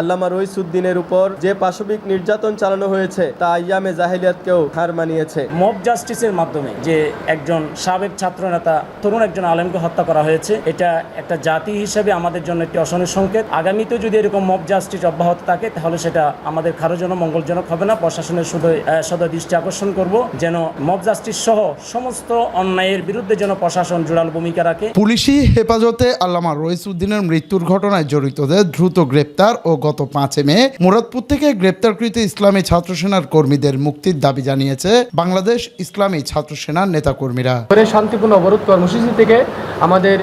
আল্লামা রইসুদ্দিনের উপর যে পাশবিক নির্যাতন চালানো হয়েছে তা আয়ামে জাহিলিয়াতকেও হার মানিয়েছে। মব জাস্টিসের মাধ্যমে যে একজন সাবেক ছাত্র নেতা তরুণ একজন আলেমকে হত্যা করা হয়েছে এটা একটা জাতি হিসেবে আমাদের জন্য একটি অশনের সংকেত। আগামীতে যদি এরকম মব জাস্টিস অব্যাহত থাকে তাহলে সেটা আমাদের কারোর জন্য মঙ্গলজনক হবে না। প্রশাসনের শুধু সদয় দৃষ্টি আকর্ষণ করব যেন মব জাস্টিস সহ সমস্ত অন্যায়ের বিরুদ্ধে যেন প্রশাসন জোরাল ভূমিকা রাখে। পুলিশি হেফাজতে আল্লামা রইসুদ্দিনের মৃত্যুর ঘটনায় জড়িতদের দ্রুত গ্রেপ্তার ও গত পাঁচে মে মুরাদপুর থেকে গ্রেপ্তারকৃত ইসলামী ছাত্র সেনার কর্মীদের মুক্তির দাবি জানিয়েছে বাংলাদেশ ইসলামী ছাত্র সেনার নেতাকর্মীরা। করে শান্তিপূর্ণ অবরোধ কর্মসূচি থেকে আমাদের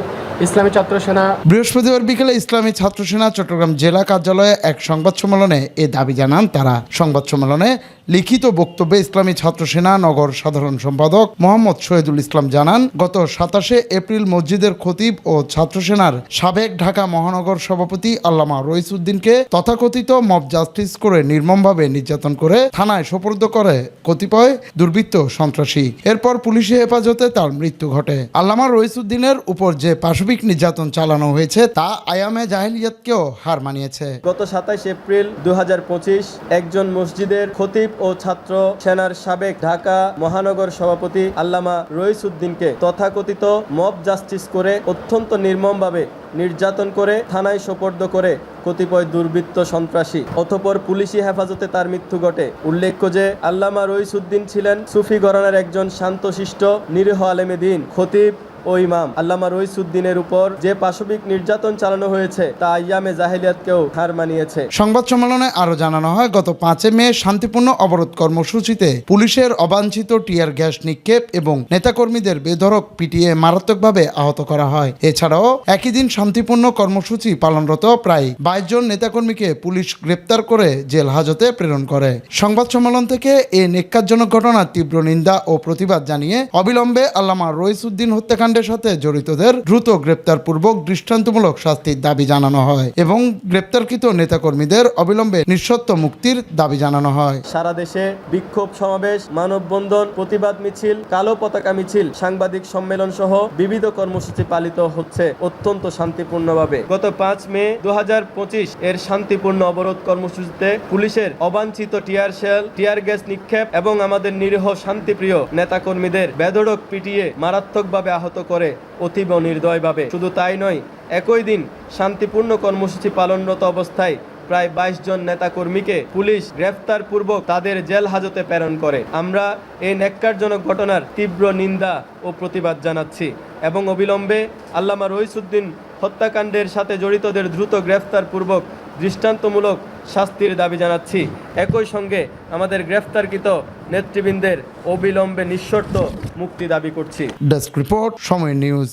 ইসলামী ছাত্র সেনা। বৃহস্পতিবার বিকেলে ইসলামী ছাত্র সেনা চট্টগ্রাম জেলা কার্যালয়ে এক সংবাদ সম্মেলনে এ দাবি জানান তারা। সংবাদ সম্মেলনে লিখিত বক্তব্যে ইসলামী ছাত্র সেনা নগর সাধারণ সম্পাদক মোহাম্মদ শহীদুল ইসলাম জানান, গত সাতাশে এপ্রিল মসজিদের খতিব ও ছাত্র সেনার সাবেক ঢাকা মহানগর সভাপতি আল্লামা রইসুদ্দিনকে তথাকথিত মব জাস্টিস করে নির্মমভাবে নির্যাতন করে থানায় সোপর্দ করে কতিপয় দুর্বৃত্ত সন্ত্রাসী। এরপর পুলিশি হেফাজতে তার মৃত্যু ঘটে। আল্লামা রইসুদ্দিনের উপর যে পাশবিক নির্যাতন চালানো হয়েছে, তা আয়ামে জাহিলিয়াতকেও হার মানিয়েছে। গত সাতাইশ এপ্রিল দুই হাজার পঁচিশ একজন মসজিদের খতিব ও ছাত্র সেনার সাবেক ঢাকা মহানগর সভাপতি আল্লামা রইসুদ্দিনকে তথাকথিত মব জাস্টিস করে অত্যন্ত নির্মমভাবে নির্যাতন করে থানায় সোপর্দ করে কতিপয় দুর্বৃত্ত সন্ত্রাসী। অথপর পুলিশি হেফাজতে তার মৃত্যু ঘটে। উল্লেখ্য যে আল্লামা রইসুদ্দিন ছিলেন সুফি গরানার একজন শান্তশিষ্ট নিরীহ আলেমে দিন। খতিব ও ইমাম, আল্লামা রইসুদ্দিনের উপর যে পাশবিক নির্যাতন চালানো হয়েছে, তা আয়ামে জাহিলিয়াতকেও হার মানিয়েছে। সংবাদ সম্মেলনে আরও জানানো হয়, গত পাঁচে মে শান্তিপূর্ণ অবরোধ কর্মসূচিতে পুলিশের অবাঞ্ছিত টিয়ার গ্যাস নিক্ষেপ এবং নেতাকর্মীদের বেধরক পিটিয়ে মারাত্মকভাবে আহত করা হয়। এছাড়াও একই দিন শান্তিপূর্ণ কর্মসূচি পালনরত প্রায় বাইশ জন নেতাকর্মীকে পুলিশ গ্রেপ্তার করে জেল হাজতে প্রেরণ করে। সংবাদ সম্মেলন থেকে এ নেক্কারজনক ঘটনার তীব্র নিন্দা ও প্রতিবাদ জানিয়ে অবিলম্বে আল্লামা রইসুদ্দিন হত্যাকাণ্ডের সাথে জড়িতদের দ্রুত গ্রেপ্তার পূর্বক দৃষ্টান্তমূলক শাস্তির দাবি জানানো হয় এবং গ্রেপ্তারকৃত নেতাকর্মীদের অবিলম্বে নিঃসত্ব মুক্তির দাবি জানানো হয়। সারা দেশে বিক্ষোভ সমাবেশ, মানববন্ধন, প্রতিবাদ মিছিল, কালো পতাকা মিছিল, সাংবাদিক সম্মেলন সহ বিবিধ কর্মসূচি পালিত হচ্ছে অত্যন্ত শান্তিপূর্ণভাবে। গত পাঁচ মে দু হাজার পঁচিশ এর শান্তিপূর্ণ অবরোধ কর্মসূচিতে পুলিশের অবাঞ্ছিত টিয়ার শেল, টিয়ার গ্যাস নিক্ষেপ এবং আমাদের নিরীহ শান্তিপ্রিয় নেতাকর্মীদের বেধড়ক পিটিয়ে মারাত্মকভাবে আহত করে অতীব নির্দয়ভাবে। শুধু তাই নয়, একই দিন শান্তিপূর্ণ কর্মসূচি পালনরত অবস্থায় প্রায় বাইশ জন নেতাকর্মীকে পুলিশ গ্রেফতার পূর্বক তাদের জেল হাজতে প্রেরণ করে। আমরা এই ন্যাক্কারজনক ঘটনার তীব্র নিন্দা ও প্রতিবাদ জানাচ্ছি এবং অবিলম্বে আল্লামা রইসুদ্দিন হত্যাকাণ্ডের সাথে জড়িতদের দ্রুত গ্রেফতার পূর্বক দৃষ্টান্তমূলক শাস্তির দাবি জানাচ্ছি। একই সঙ্গে আমাদের গ্রেফতারকৃত নেতৃবৃন্দের অবিলম্বে নিঃশর্ত মুক্তি দাবি করছি। Desk report Somoy news.